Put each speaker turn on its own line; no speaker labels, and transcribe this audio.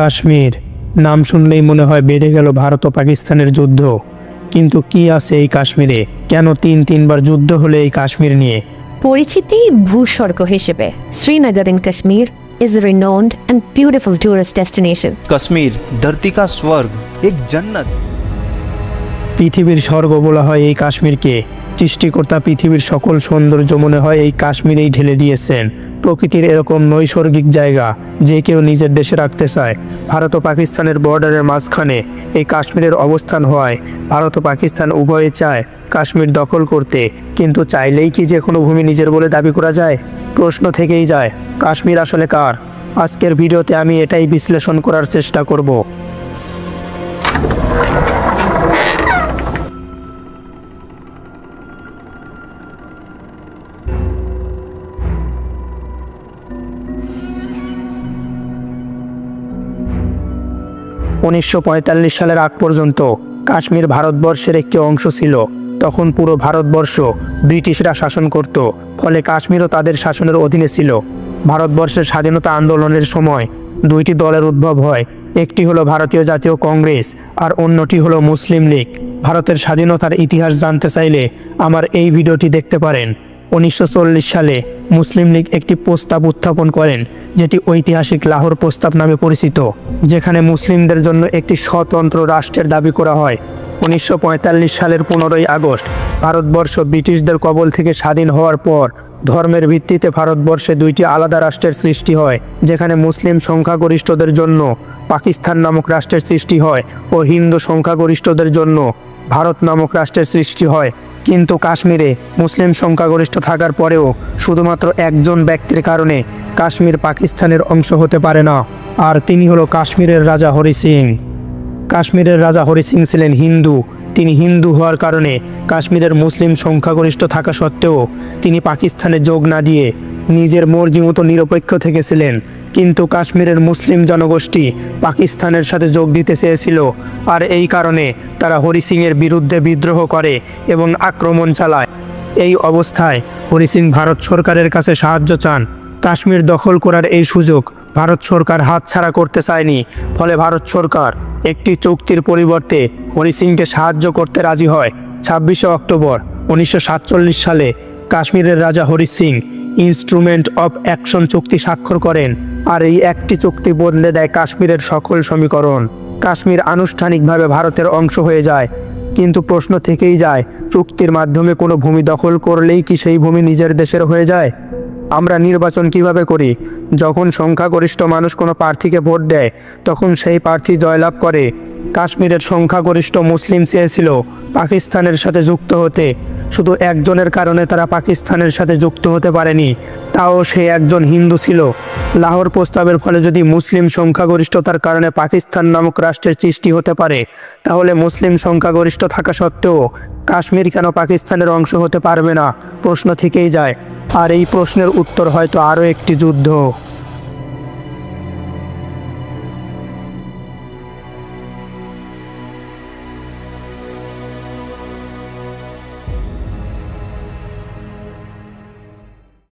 কাশ্মীর। নাম শুনলেই মনে হয় বেড়ে গেল ভারত ও পাকিস্তানের যুদ্ধ। কিন্তু কি আছে এই কাশ্মীরে? কেন তিন তিনবার যুদ্ধ হলে এই কাশ্মীর নিয়ে?
পরিচিতি ভূস্বর্গ হিসেবে। Srinagar in Kashmir is a renowned and beautiful tourist destination.
Kashmir ধরতি কা স্বর্গ এক জান্নাত।
পৃথিবীর স্বর্গ বলা হয় এই কাশ্মীরকে। সৃষ্টিকর্তা পৃথিবীর সকল সৌন্দর্য মনে হয় এই কাশ্মীরেই ঢেলে দিয়েছেন। প্রকৃতির এরকম নৈসর্গিক জায়গা যে কেউ নিজের দেশে রাখতে চায়। ভারত ও পাকিস্তানের বর্ডারের মাঝখানে এই কাশ্মীরের অবস্থান হওয়ায় ভারত ও পাকিস্তান উভয়ে চায় কাশ্মীর দখল করতে। কিন্তু চাইলেই কি যে কোনো ভূমি নিজের বলে দাবি করা যায়? প্রশ্ন থেকেই যায়, কাশ্মীর আসলে কার? আজকের ভিডিওতে আমি এটাই বিশ্লেষণ করার চেষ্টা করব। উনিশশো পঁয়তাল্লিশ সালের আগ পর্যন্ত কাশ্মীর ভারতবর্ষের একটি অংশ ছিল। তখন পুরো ভারতবর্ষ ব্রিটিশরা শাসন করত, ফলে কাশ্মীরও তাদের শাসনের অধীনে ছিল। ভারতবর্ষের স্বাধীনতা আন্দোলনের সময় দুইটি দলের উদ্ভব হয়, একটি হলো ভারতীয় জাতীয় কংগ্রেস আর অন্যটি হলো মুসলিম লীগ। ভারতের স্বাধীনতার ইতিহাস জানতে চাইলে আমার এই ভিডিওটি দেখতে পারেন। উনিশশো চল্লিশ সালে মুসলিম লীগ একটি প্রস্তাব উত্থাপন করেন, যেটি ঐতিহাসিক লাহোর প্রস্তাব নামে পরিচিত, যেখানে মুসলিমদের জন্য একটি স্বতন্ত্র রাষ্ট্রের দাবি করা হয়। উনিশশো পঁয়তাল্লিশ সালের পনেরোই আগস্ট, ভারতবর্ষ ব্রিটিশদের কবল থেকে স্বাধীন হওয়ার পর ধর্মের ভিত্তিতে ভারতবর্ষে দুইটি আলাদা রাষ্ট্রের সৃষ্টি হয়, যেখানে মুসলিম সংখ্যাগরিষ্ঠদের জন্য পাকিস্তান নামক রাষ্ট্রের সৃষ্টি হয় ও হিন্দু সংখ্যাগরিষ্ঠদের জন্য ভারত নামক রাষ্ট্রের সৃষ্টি হয়। কিন্তু কাশ্মীরে মুসলিম সংখ্যাগরিষ্ঠ থাকার পরেও শুধুমাত্র একজন ব্যক্তির কারণে কাশ্মীর পাকিস্তানের অংশ হতে পারে না। আর তিনি হলো কাশ্মীরের রাজা হরি সিং। কাশ্মীরের রাজা হরি সিং ছিলেন হিন্দু। তিনি হিন্দু হওয়ার কারণে কাশ্মীরের মুসলিম সংখ্যাগরিষ্ঠ থাকা সত্ত্বেও তিনি পাকিস্তানে যোগ না দিয়ে নিজের মর্জি মতো নিরপেক্ষ থেকেছিলেন। কিন্তু কাশ্মীরের মুসলিম জনগোষ্ঠী পাকিস্তানের সাথে যোগ দিতে চেয়েছিল। আর এই কারণে তারা হরি সিংয়ের বিরুদ্ধে বিদ্রোহ করে এবং আক্রমণ চালায়। এই অবস্থায় হরি সিং ভারত সরকারের কাছে সাহায্য চান। কাশ্মীর দখল করার এই সুযোগ ভারত সরকার হাতছাড়া করতে চায়নি। ফলে ভারত সরকার একটি চুক্তির পরিবর্তে হরি সিংকে সাহায্য করতে রাজি হয়। ছাব্বিশে অক্টোবর উনিশশো সাতচল্লিশ সালে কাশ্মীরের রাজা Hari Singh instrument of accession চুক্তি স্বাক্ষর করেন, আর এই একটি চুক্তি বদলে দেয় কাশ্মীরের সকল সমীকরণ। কাশ্মীর আনুষ্ঠানিকভাবে ভারতের অংশ হয়ে যায়, কিন্তু প্রশ্ন থেকেই যায়, চুক্তির মাধ্যমে কোনো ভূমি দখল করলেই কি সেই ভূমি নিজের দেশের হয়ে যায়? আমরা নির্বাচন কীভাবে করি? যখন সংখ্যাগরিষ্ঠ মানুষ কোনো প্রার্থীকে ভোট দেয়, তখন সেই প্রার্থী জয়লাভ করে। কাশ্মীরের সংখ্যাগরিষ্ঠ মুসলিম চেয়েছিল পাকিস্তানের সাথে যুক্ত হতে। শুধু একজনের কারণে তারা পাকিস্তানের সাথে যুক্ত হতে পারেনি, তাও সে একজন হিন্দু ছিল। লাহোর প্রস্তাবের ফলে যদি মুসলিম সংখ্যাগরিষ্ঠতার কারণে পাকিস্তান নামক রাষ্ট্রের সৃষ্টি হতে পারে, তাহলে মুসলিম সংখ্যাগরিষ্ঠ থাকা সত্ত্বেও কাশ্মীর কেন পাকিস্তানের অংশ হতে পারবে না? প্রশ্ন থেকেই যায়। আর এই প্রশ্নের উত্তর হয়তো আরও একটি যুদ্ধ।